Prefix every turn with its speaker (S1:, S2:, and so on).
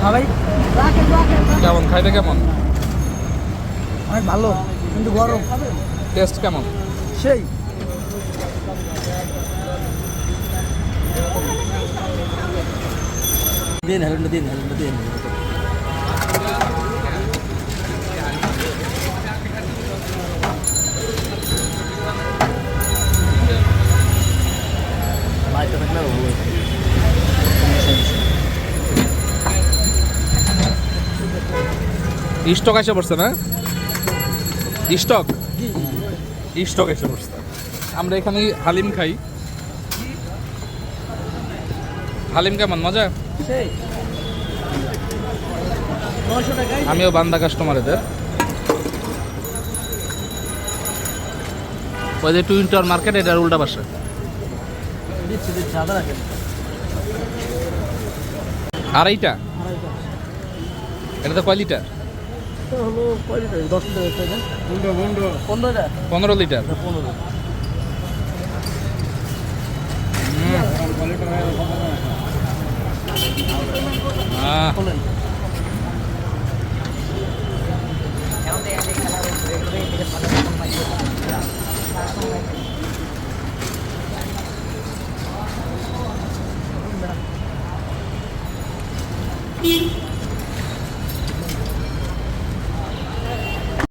S1: হ্যাঁ ভাই।
S2: কেমন? খাইতে কেমন?
S1: অনেক ভালো কিন্তু গরম।
S2: টেস্ট কেমন?
S1: সেই। দিন হেলমেট দিন হেলমেট দিন। বাইকটা থাকলে ভালো হতো।
S2: স্টক এসে পড়ছে না? স্টক স্টক এসে পড়ছে। আমরা এখানে হালিম খাই। হালিম কেমন? মজা? আমিও বান্দা কাস্টমার এদের ওই যে টুইন টাওয়ার মার্কেট এটার উল্টা পাশে। আড়াইটা?
S1: আড়াইটা।
S2: এটা তো কয় লিটার
S1: তো হলো কয় লিটার? দশ লিটার পনেরোটা
S2: পনেরো লিটার?
S1: পনেরো খোলেন